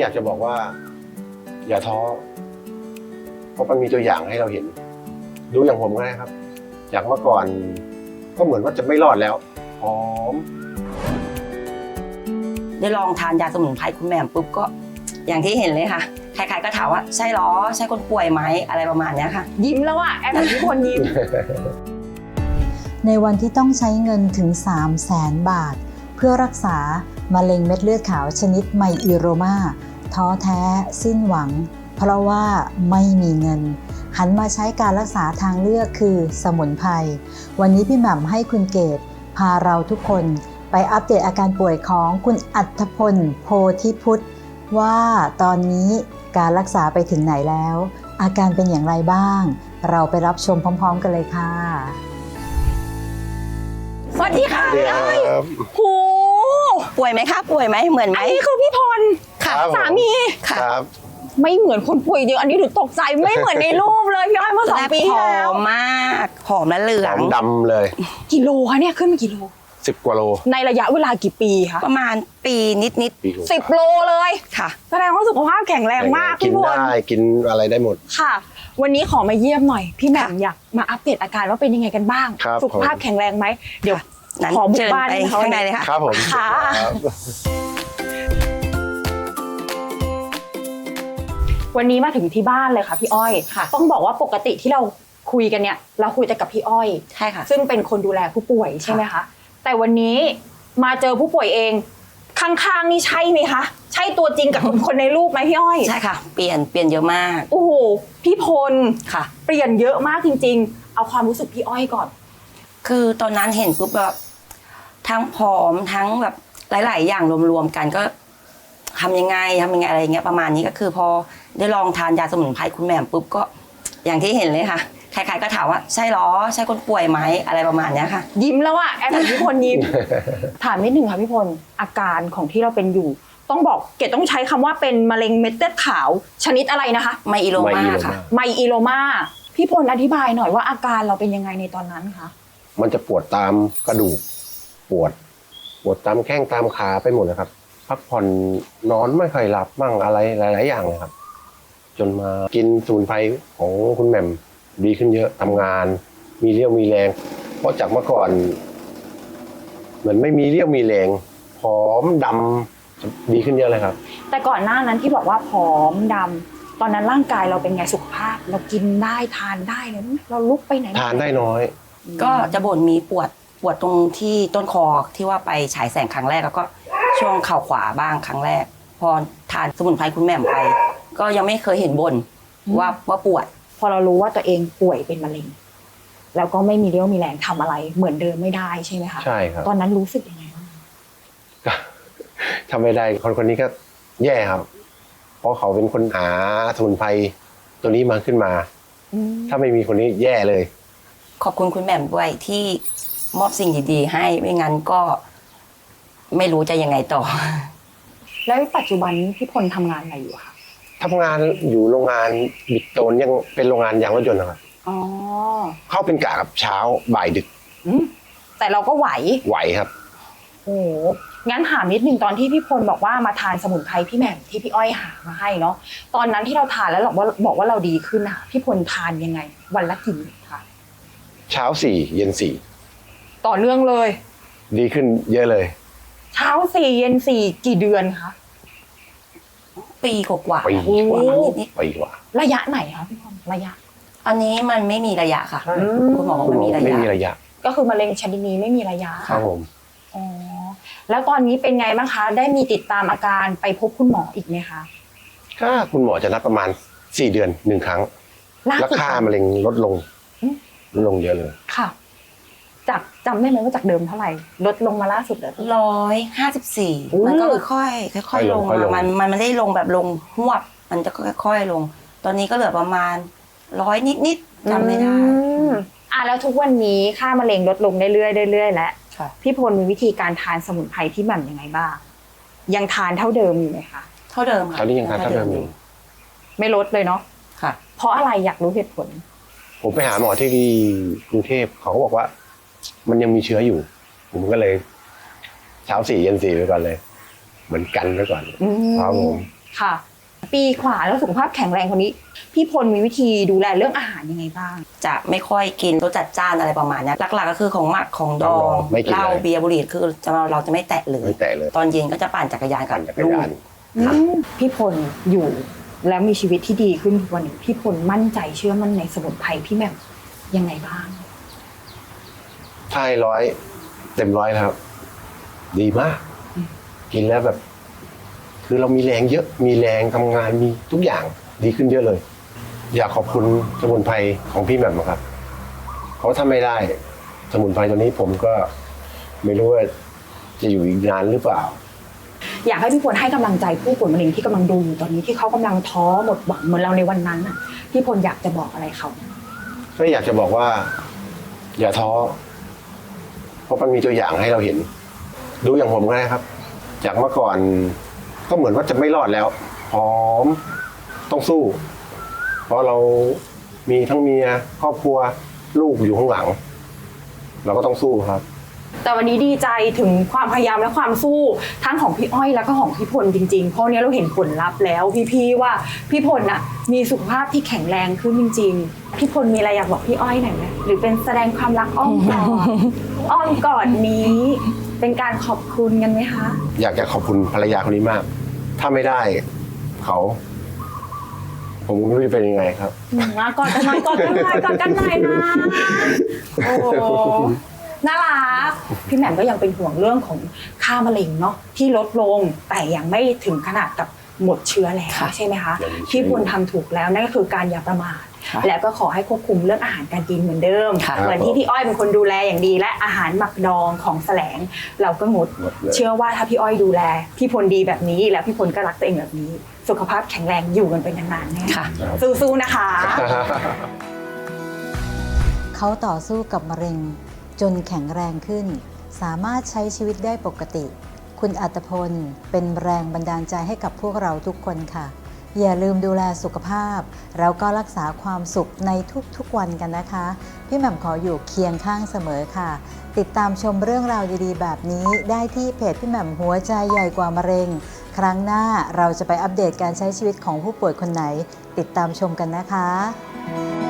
อยากจะบอกว่า อย่าท้อเพราะมันมีตัวอย่างให้เราเห็น ดูอย่างผมก็ได้ครับ จากเมื่อก่อน ก็เหมือนว่าจะไม่รอดแล้วหอม ได้ลองทานยาสมุนไพรคุณแหม่มปุ๊บก็ อย่างที่เห็นเลยค่ะ ใครๆก็ถามว่าใช่หรอ ใช่คนป่วยไหมอะไรประมาณเนี้ยค่ะ ยิ้มแล้วอะแอบเห็นพี่พลยิ้ม ในวันที่ต้องใช้เงินถึง 3 0 0แสนบาท เพื่อรักษา มะเร็งเม็ดเลือดขาวชนิดไมอิโรมาท้อแท้สิ้นหวัง เพราะว่าไม่มีเงิน หันมาใช้การรักษาทางเลือกคือสมุนไพร วันนี้พี่หม่ำให้คุณเกต พาเราทุกคนไปอัปเดตอาการป่วยของคุณอัธพลโพธิพุทธ ว่าตอนนี้การรักษาไปถึงไหนแล้ว อาการเป็นอย่างไรบ้าง เราไปรับชมพร้อม ๆ กันเลยค่ะ สวัสดีค่ะเดี๋ยวครับโห ป่วยไหมคะป่วยไหมเหมือนไหมอันนี้คือพี่พลค่ะครับผม สามีค่ะครับ ไม่เหมือนคนป่วยจริงอันนี้หนูตกใจไม่เหมือนในรูปเลยพี่อ้อยเมื่อสองและปีผที่อแล้วมมากผอมและเหลืหอองมดำเลย กิโลคะเนี่ยขึ้นมากี่โลสิบกว่าโลในระยะเวลากี่ปีคะประมาณปีนิดปีกว่าสิบโลเลยๆค่ะ แสดงว่าสุขภาพแข็งแรงมากกินพี่พล ได้กินอะไรได้หมด ค่ะ วันนี้ขอมาเยี่ยมหน่อย พี่แหม่มอยากมาอัปเดตอาการว่าเป็นยังไงกันบ้าง ครับสุขภาพผม แข็งแรงไหมเดี๋ยว นั้นขอบุกเชิญบ้านไปให้เขาข้างในเลยค่ะ ครับผมค่ะ ครับวันนี้มาถึงที่บ้านเลยค่ะพี่อ้อยค่ะ ต้องบอกว่าปกติที่เราคุยกันเนี่ย เราคุยแต่กับพี่อ้อย ใช่ค่ะ ซึ่งเป็นคนดูแลผู้ป่วยใช่ไหมคะ แต่วันนี้มาเจอผู้ป่วยเอง ข้างๆนี่ใช่ไหมคะ ใช่ตัวจริงกับคนในรูปไหมพี่อ้อย ใช่ค่ะ เปลี่ยนเปลี่ยนเยอะมากโอ้โหพี่พล ค่ะ เปลี่ยนเยอะมากจริง ๆ เอาความรู้สึกพี่อ้อยก่อน คือตอนนั้นเห็นปุ๊บแบบ ทั้งผอมทั้งแบบหลาย ๆ อย่างรวมๆกันก็ทำยังไงทำยังไงอะไรเงี้ยประมาณนี้ก็คือพอได้ลองทานยาสมุนไพรคุณแหม่มปุ๊บก็อย่างที่เห็นเลยค่ะใครๆก็ถามว่าใช่หรอใช่คนป่วยไหมอะไรประมาณเนี้ยค่ะ ยิ้มแล้วอะแอบเห็นพี่พลยิ้ม ถามนิดนึงค่ะพี่พลอาการของที่เราเป็นอยู่ ต้องบอกเกดต้องใช้คำว่าเป็นมะเร็งเม็ดเลือดขาวชนิดอะไรนะคะไมอิโลไมมาอิโลค่ะมาไมอิโลมาพี่พลอธิบายหน่อยว่าอาการเราเป็นยังไงในตอนนั้นคะมันจะปวดตามกระดูก ปวด ปวดตามแข้งตามขาไปหมดเลยครับ พักผ่อนนอนไม่ค่อยหลับมั่งอะไรหลาย ๆ อย่างเลยครับ จนมากินสมุนไพรของคุณแหม่มดีขึ้นเยอะทำงาน มีเรี่ยวมีแรง เพราะจากเมื่อก่อนเหมือนไม่มีเรี่ยวมีแรงผอมดำดีขึ้นเยอะเลยครับ แต่ก่อนหน้านั้นที่บอกว่าผอมดำตอนนั้นร่างกายเราเป็นไงสุขภาพ เรากินได้ทานได้เลยไหมเราลุกไปไหน ทานได้น้อย ก็จะบ่นมีปวด ปวดตรงที่ต้นคอที่ว่าไปฉายแสงครั้งแรกแล้วก็ช่วงเข่าขวาบ้างครั้งแรก พอทานสมุนไพรคุณแหม่มไป ก็ยังไม่เคยเห็นบ่นว่าว่าปวด พอเรารู้ว่าตัวเองป่วยเป็นมะเร็ง แล้วก็ไม่มีเรี่ยวมีแรงทำอะไร เหมือนเดิมไม่ได้ใช่ไหมคะใช่ครับตอนนั้นรู้สึกยังไงบ้างก็ทำไม่ได้คนคนนี้ก็แย่ครับ เพราะเขาเป็นคนหาสมุนไพรตัวนี้มาขึ้นมาอืมถ้าไม่มีคนนี้แย่เลย ขอบคุณคุณแหม่มด้วยที่ มอบสิ่งดีๆให้ไม่งั้นก็ไม่รู้จะยังไงต่อ แล้วปัจจุบันนี้พี่พลทำงานอะไรอยู่คะทำงานอยู่โรงงานบิดโตนยังเป็นโรงงานยางรถยนต์นะครับอ๋อเข้าเป็นกะกับเช้าบ่ายดึกอืมแต่เราก็ไหวไหวครับ โอ้โหงั้นถามนิดนึงตอนที่พี่พลบอกว่ามาทานสมุนไพรพี่แหม่มที่พี่อ้อยหามาให้เนาะตอนนั้นที่เราทานแล้วเราบอกว่าบอกว่าเราดีขึ้นอะพี่พลทานยังไง วันละกี่เม็ดคะเช้าสี่เย็นสี่ ต่อเนื่องเลย ดีขึ้นเยอะเลย เช้าสี่เย็นสี่กี่เดือนคะปีกว่าๆปีปีกว่า โอ้นิดปีกว่าระยะไหนคะพี่พลระยะๆอันนี้มันไม่มีระยะค่ะใช่คุณหมอบอกคุณมันหมอมีระไม่ยะ มีระยะก็คือมะเร็งชนิดนี้ไม่มีระยะครับผมอ๋อแล้วตอนนี้เป็นไงบ้างคะ ได้มีติดตามอาการไปพบคุณหมออีกไหมคะก็คุณหมอจะนัดประมาณสี่เดือนหนึ่งครั้ง ล่าแล้วสุด ค่ามะเร็งลดลงอืม ลดลงเยอะเลยค่ะ จากจำได้ไหมว่าจากเดิมเท่าไหร่ ลดลงมาล่าสุดเหลย ร้อยห้าสิบสี่อู้มันก็ค่อยๆค่อยๆลงค่อยๆลมางมันมันไม่ได้ลงแบบลงหวบมันจะค่อยๆลง ตอนนี้ก็เหลือประมาณร้อยนิดๆจำไม่ได้อืมอะแล้วทุกวันนี้ค่ามะเร็งลดลงเรื่อยๆเรื่อยๆแล้วค่ะ พี่พลมีวิธีการทานสมุนไพรที่แบบยังไงบ้าง ยังทานเท่าเดิมอยู่ไหมคะ เท่าเดิมค่ะคราวนี้ยังทานเท่าเดิมอยู่ไม่ลดเลยเนาะ ค่ะ เพราะอะไรอยากรู้เหตุผล ผมไปหาหมอที่กรุงเทพเขาก็บอกว่า มันยังมีเชื้ออยู่ ผมก็เลยเช้าสี่เย็นสี่ไปก่อนเลย เหมือนกันไปก่อนอืมครับผม ค่ะ ปีกว่าแล้วสุขภาพแข็งแรงคนนี้ พี่พลมีวิธีดูแลเรื่องอาหารยังไงบ้าง จะไม่ค่อยกินรสจัดจ้านอะไรประมาณเนี้ยหลักๆก็คือของหมักของดองไม่กินเหล้าเลย เบียร์บุหรี่คือจะเราจะไม่แตะเลย ไม่แตะเลยตอนเย็นก็จะปั่นจักรยานกับปั่นจักรลูกยาน ครับอืมพี่พลอยู่แล้วมีชีวิตที่ดีขึ้นทุกวันนี้พี่พลมั่นใจเชื่อมั่นในสมุนไพรพี่แหม่มยังไงบ้าง ถ้าให้ร้อยเต็มร้อยนะครับ ดีมากอืมกินแล้วแบบ คือเรามีแรงเยอะมีแรงทำงานมีทุกอย่างดีขึ้นเยอะเลย อยากขอบคุณสมุนไพรของพี่แหม่มครับ เพราะถ้าไม่ได้สมุนไพรตัวนี้ผมก็ไม่รู้ว่าจะอยู่อีกนานหรือเปล่า อยากให้พี่พลให้กำลังใจผู้ป่วยมะเร็งที่กำลังดูอยู่ตอนนี้ที่เขากำลังท้อหมดหวังเหมือนเราในวันนั้นน่ะพี่พลอยากจะบอกอะไรเขา ก็อยากจะบอกว่า อย่าท้อเพ ราะมันมีตัวอย่างให้เราเห็น ดูอย่างผมก็ได้ครับ จากเมื่อก่อนก็เหมือนว่าจะไม่รอดแล้วพร้อมต้องสู้ เพราะเรามีทั้งเมียครอบครัวลูกอยู่ข้างหลัง เราก็ต้องสู้ครับ แต่วันนี้ดีใจถึงความพยายามและความสู้ทั้งของพี่อ้อยแล้วก็ของพี่พลจริงๆ เพราะเนี้ยเราเห็นผลลัพธ์แล้วพี่ๆว่าพี่พลน่ะมีสุขภาพที่แข็งแรงขึ้นจริง ๆ พี่พลมีอะไรอยากบอกพี่อ้อยหน่อยไหมหรือเป็นแสดงความรักอ้อมกอดอ้อมกอดนี้ เป็นการขอบคุณกันไหมคะ อยากจะขอบคุณภรรยาคนนี้มาก ถ้าไม่ได้เขา ผมไม่รู้จะเป็นยังไงครับอืมอะกอดกันหน่อยกอดกันหน่อยกอดกันหน่อยนะ โอ้ น่ารักพี่แหม่มก็ยังเป็นห่วงเรื่องของค่ามะเร็งเนาะที่ลดลงแต่ยังไม่ถึงขนาดกับหมดเชื้อแล้วค่ะใช่ไหมคะยังมีเชื้อพี่พลทำถูกแล้วนั่นก็คือการอย่าประมาทค่ะแล้วก็ขอให้ควบคุมเรื่องอาหารการกินเหมือนเดิมค่ะเหมือนที่พี่อ้อยเป็นคนดูแลอย่างดี และอาหารหมักดองของแสลง เราก็งดหมดเลยเชื่อว่าถ้าพี่อ้อยดูแล พี่พลดีแบบนี้ แล้วพี่พลก็รักตัวเองแบบนี้ สุขภาพแข็งแรงอยู่กันเป็นนานๆแน่ค่ะสู้ๆนะคะ เขาต่อสู้กับมะเร็ง จนแข็งแรงขึ้น สามารถใช้ชีวิตได้ปกติ คุณอัตพลเป็นแรงบันดาลใจให้กับพวกเราทุกคนค่ะ อย่าลืมดูแลสุขภาพ แล้วก็รักษาความสุขในทุกๆวันกันนะคะ พี่แหม่มขออยู่เคียงข้างเสมอค่ะ ติดตามชมเรื่องราวดีๆ แบบนี้ได้ที่เพจพี่แหม่มหัวใจใหญ่กว่ามะเร็ง ครั้งหน้าเราจะไปอัปเดตการใช้ชีวิตของผู้ป่วยคนไหน ติดตามชมกันนะคะ